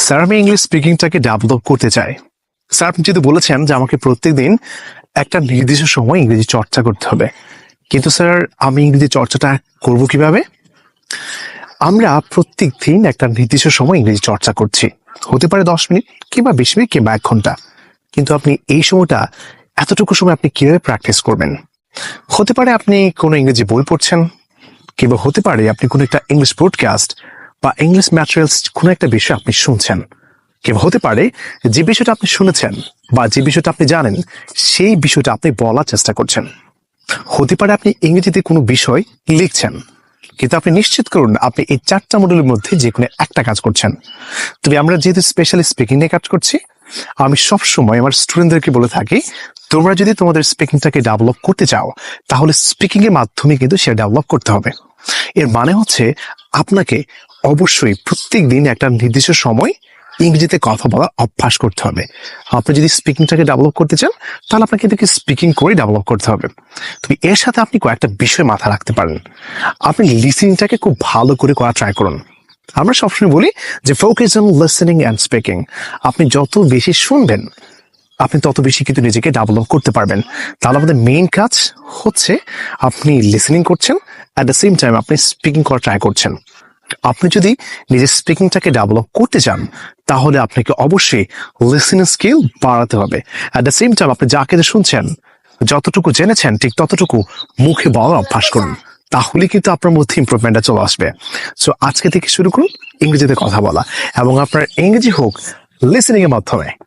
Sir আমি English স্পিকিংটাকে develop করতে চাই। স্যার আপনি যদি বলেছেন যে আমাকে প্রত্যেকদিন একটা নির্দিষ্ট সময় ইংরেজি চর্চা করতে হবে। কিন্তু স্যার আমি ইংরেজি চর্চাটা করব কীভাবে? আমরা প্রত্যেক দিন একটা নির্দিষ্ট সময় ইংরেজি চর্চা করছি। হতে পারে দশ মিনিট কিংবা বিশ মিনিট কিংবা এক ঘণ্টা। কিন্তু আপনি এই সময়টা এতটুকু সময় আপনি কীভাবে প্র্যাকটিস করবেন? হতে পারে আপনি কোনো ইংরেজি বই পড়ছেন, কিংবা হতে পারে আপনি কোনো একটা ইংলিশ ব্রডকাস্ট বা ইংলিশ ম্যাটেরিয়ালস কোনো একটা বিষয় আপনি শুনছেন কিংবা হতে পারে যে বিষয়টা আপনি শুনেছেন বা যে বিষয়টা আপনি জানেন, সেই বিষয়টা আপনি বলার চেষ্টা করছেন। হতে পারে আপনি ইংরেজিতে কোনো বিষয় লিখছেন, কিন্তু আপনি নিশ্চিত করুন আপনি এই চারটা মডেলের মধ্যে যে কোনো একটা কাজ করছেন। তবে আমরা যেহেতু স্পেশালি স্পিকিং নিয়ে কাজ করছি, আমি সব সময় আমার স্টুডেন্টদেরকে বলে থাকি, তোমরা যদি তোমাদের স্পিকিংটাকে ডেভেলপ করতে চাও, তাহলে স্পিকিং এর মাধ্যমে কিন্তু সেটা ডেভেলপ করতে হবে। এর মানে হচ্ছে, আপনাকে অবশ্যই প্রত্যেক দিন একটা নির্দিষ্ট সময় ইংরেজিতে কথা বলা অভ্যাস করতে হবে। আপনি যদি স্পিকিংটাকে ডেভেলপ করতে চান, তাহলে আপনাকে কিন্তু স্পিকিং করে ডেভেলপ করতে হবে। তবে এর সাথে আপনি কয়েকটা বিষয় মাথা রাখতে পারেন। আপনি লিসিংটাকে খুব ভালো করে করা ট্রাই করুন। আমরা সবসময় বলি যে focus on listening and speaking আপনি যত বেশি শুনবেন, আপনি তত বেশি কিন্তু নিজেকে ডেভেলপ করতে পারবেন। তাহলে আমাদের মেইন কাজ হচ্ছে আপনি লিসেনিং করছেন অ্যাট দ্য সেম টাইম আপনি স্পিকিং করা ট্রাই করছেন। আপনি যদি নিজের স্পিকিংটাকে ডেভেলপ করতে চান, তাহলে আপনাকে অবশ্যই লিসেনিং স্কিল বাড়াতে হবে। অ্যাট দ্য সেম টাইম আপনি যা কিছু শুনছেন, যতটুকু জেনেছেন, ঠিক ততটুকু মুখে বলার অভ্যাস করুন। তাহলে কিন্তু আপনার মধ্যে ইম্প্রুভমেন্টটা চলে আসবে। সো আজকে থেকে শুরু করুন, ইংরেজিতে কথা বলা। এবং আপনার ইংরেজি হোক লিসেনিং এর মাধ্যমে।